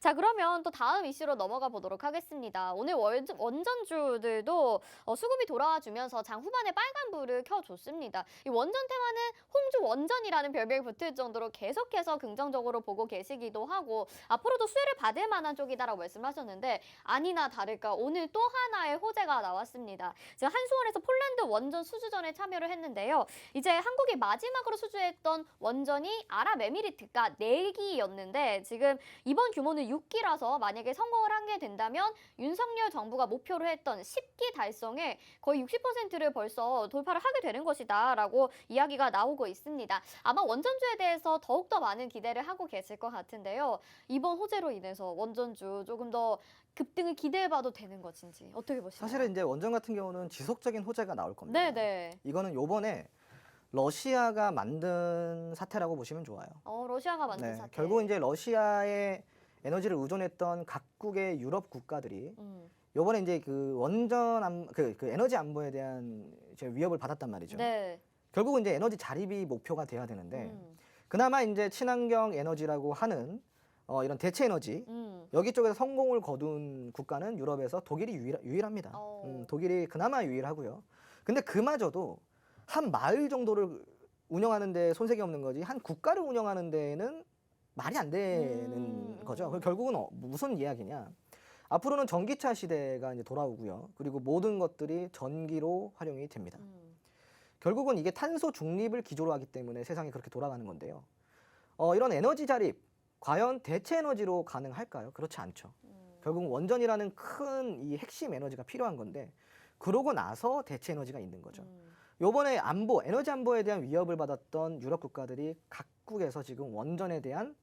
자, 그러면 또 다음 이슈로 넘어가 보도록 하겠습니다. 오늘 월- 원전주들도 어, 수급이 돌아와 주면서 장 후반에 빨간불을 켜줬습니다. 이 원전 테마는 홍주 원전이라는 별명이 붙을 정도로 계속해서 긍정적으로 보고 계시기도 하고 앞으로도 수혜를 받을 만한 쪽이다라고 말씀하셨는데 아니나 다를까 오늘 또 하나의 호재가 나왔습니다. 지금 한수원에서 폴란드 원전 수주전에 참여를 했는데요. 이제 한국이 마지막으로 수주했던 원전이 아랍에미리트가 4기였는데 지금 이번 규모는 6기라서 만약에 성공을 하게 된다면 윤석열 정부가 목표로 했던 10기 달성에 거의 60%를 벌써 돌파를 하게 되는 것이다라고 이야기가 나오고 있습니다. 아마 원전주에 대해서 더욱더 많은 기대를 하고 계실 것 같은데요. 이번 호재로 인해서 원전주 조금 더 급등을 기대해봐도 되는 것인지 어떻게 보시나요? 사실은 이제 원전 같은 경우는 지속적인 호재가 나올 겁니다. 네네. 이거는 요번에 러시아가 만든 사태라고 보시면 좋아요. 어, 러시아가 만든 네, 사태. 결국 이제 러시아에 에너지를 의존했던 각국의 유럽 국가들이 음. 요번에 이제 그 원전 안, 그, 그 에너지 안보에 대한 이제 위협을 받았단 말이죠. 네. 결국은 이제 에너지 자립이 목표가 돼야 되는데 음. 그나마 이제 친환경 에너지라고 하는 어, 이런 대체 에너지 음. 여기 쪽에서 성공을 거둔 국가는 유럽에서 독일이 유일, 유일합니다. 어. 음, 독일이 그나마 유일하고요. 근데 그마저도 한 마을 정도를 운영하는 데 손색이 없는 거지 한 국가를 운영하는 데에는 말이 안 되는 음, 거죠. 음. 그럼 결국은 어, 무슨 이야기냐? 앞으로는 전기차 시대가 이제 돌아오고요. 그리고 모든 것들이 전기로 활용이 됩니다. 음. 결국은 이게 탄소 중립을 기조로 하기 때문에 세상이 그렇게 돌아가는 건데요. 어, 이런 에너지 자립 과연 대체 에너지로 가능할까요? 그렇지 않죠. 음. 결국 원전이라는 큰 이 핵심 에너지가 필요한 건데 그러고 나서 대체 에너지가 있는 거죠. 음. 요번에 안보, 에너지 안보에 대한 위협을 받았던 유럽 국가들이 각국에서 지금 원전에 대한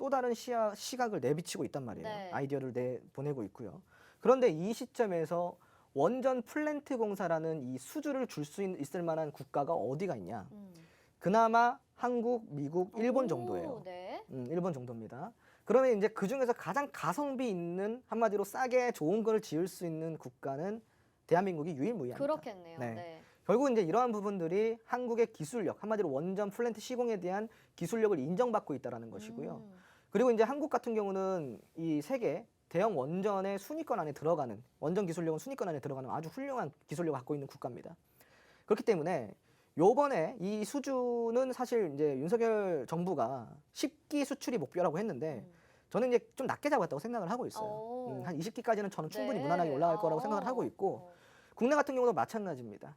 또 다른 시야, 시각을 내비치고 있단 말이에요. 네. 아이디어를 내 보내고 있고요. 그런데 이 시점에서 원전 플랜트 공사라는 이 수주를 줄 수 있을 만한 국가가 어디가 있냐? 음. 그나마 한국, 미국, 일본 오, 정도예요. 네. 음, 일본 정도입니다. 그러면 이제 그 중에서 가장 가성비 있는 한마디로 싸게 좋은 걸 지을 수 있는 국가는 대한민국이 유일무이합니다. 그렇겠네요. 네. 네. 결국 이제 이러한 부분들이 한국의 기술력, 한마디로 원전 플랜트 시공에 대한 기술력을 인정받고 있다라는 것이고요. 음. 그리고 이제 한국 같은 경우는 이 세계 대형 원전의 순위권 안에 들어가는 원전 기술력은 순위권 안에 들어가는 아주 훌륭한 기술력을 갖고 있는 국가입니다. 그렇기 때문에 요번에 이 수주는 사실 이제 윤석열 정부가 10기 수출이 목표라고 했는데 음. 저는 이제 좀 낮게 잡았다고 생각을 하고 있어요. 오. 음, 한 20기까지는 저는 충분히 네. 무난하게 올라갈 거라고 아. 생각을 하고 있고 어. 국내 같은 경우도 마찬가지입니다.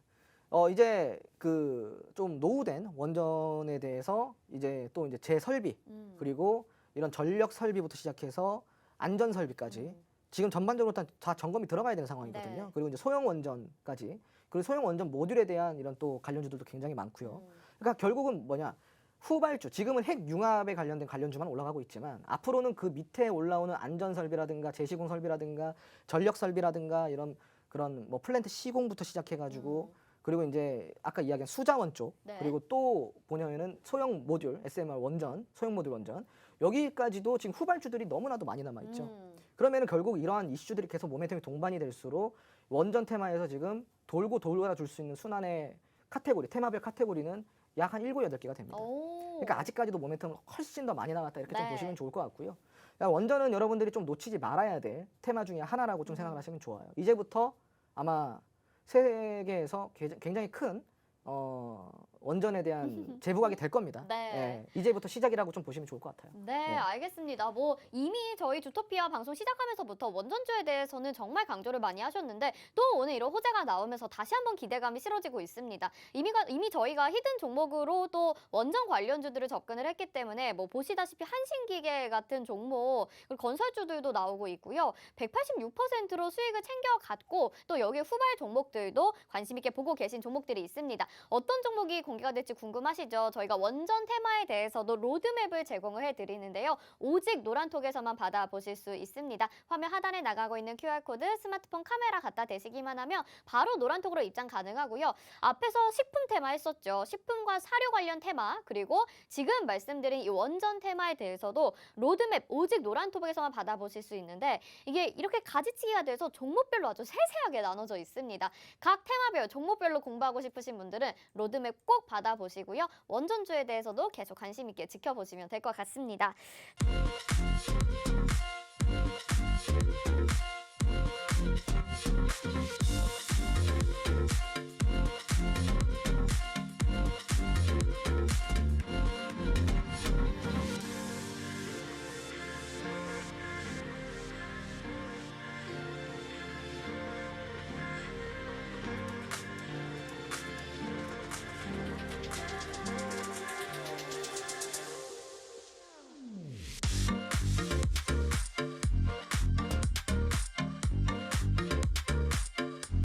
어 이제 그 좀 노후된 원전에 대해서 이제 또 이제 재설비 음. 그리고 이런 전력 설비부터 시작해서 안전 설비까지 음. 지금 전반적으로 다, 다 점검이 들어가야 되는 상황이거든요. 네. 그리고 이제 소형 원전까지 그리고 소형 원전 모듈에 대한 이런 또 관련주들도 굉장히 많고요. 음. 그러니까 결국은 뭐냐 후발주 지금은 핵 융합에 관련된 관련주만 올라가고 있지만 앞으로는 그 밑에 올라오는 안전 설비라든가 재시공 설비라든가 전력 설비라든가 이런 그런 뭐 플랜트 시공부터 시작해 가지고 음. 그리고 이제 아까 이야기한 수자원 쪽 네. 그리고 또 보냐면은 소형 모듈 SMR 원전 소형 모듈 원전 여기까지도 지금 후발주들이 너무나도 많이 남아 있죠. 음. 그러면은 결국 이러한 이슈들이 계속 모멘텀이 동반이 될수록 원전 테마에서 지금 돌고 돌아 줄 수 있는 순환의 카테고리, 테마별 카테고리는 약 한 일곱 여덟 개가 됩니다. 오. 그러니까 아직까지도 모멘텀은 훨씬 더 많이 남았다 이렇게 좀 네. 보시면 좋을 것 같고요. 그러니까 원전은 여러분들이 좀 놓치지 말아야 될 테마 중에 하나라고 좀 음. 생각을 하시면 좋아요. 이제부터 아마 세계에서 게- 굉장히 큰 어, 원전에 대한 재부각이 될 겁니다. 네. 예, 이제부터 시작이라고 좀 보시면 좋을 것 같아요. 네, 네. 알겠습니다. 뭐 이미 저희 주토피아 방송 시작하면서부터 원전주에 대해서는 정말 강조를 많이 하셨는데 또 오늘 이런 호재가 나오면서 다시 한번 기대감이 실어지고 있습니다. 이미가 이미 저희가 히든 종목으로 또 원전 관련주들을 접근을 했기 때문에 뭐 보시다시피 한신기계 같은 종목 건설주들도 나오고 있고요. 186%로 수익을 챙겨갔고 또 여기 후발 종목들도 관심 있게 보고 계신 종목들이 있습니다. 어떤 종목이 공개가 될지 궁금하시죠? 저희가 원전 테마에 대해서도 로드맵을 제공을 해드리는데요. 오직 노란톡에서만 받아보실 수 있습니다. 화면 하단에 나가고 있는 QR코드 스마트폰 카메라 갖다 대시기만 하면 바로 노란톡으로 입장 가능하고요. 앞에서 식품 테마 했었죠. 식품과 사료 관련 테마 그리고 지금 말씀드린 이 원전 테마에 대해서도 로드맵 오직 노란톡에서만 받아보실 수 있는데 이게 이렇게 가지치기가 돼서 종목별로 아주 세세하게 나눠져 있습니다. 각 테마별 종목별로 공부하고 싶으신 분들은 로드맵 꼭 받아보시고요. 원전주에 대해서도 계속 관심 있게 지켜보시면 될 것 같습니다.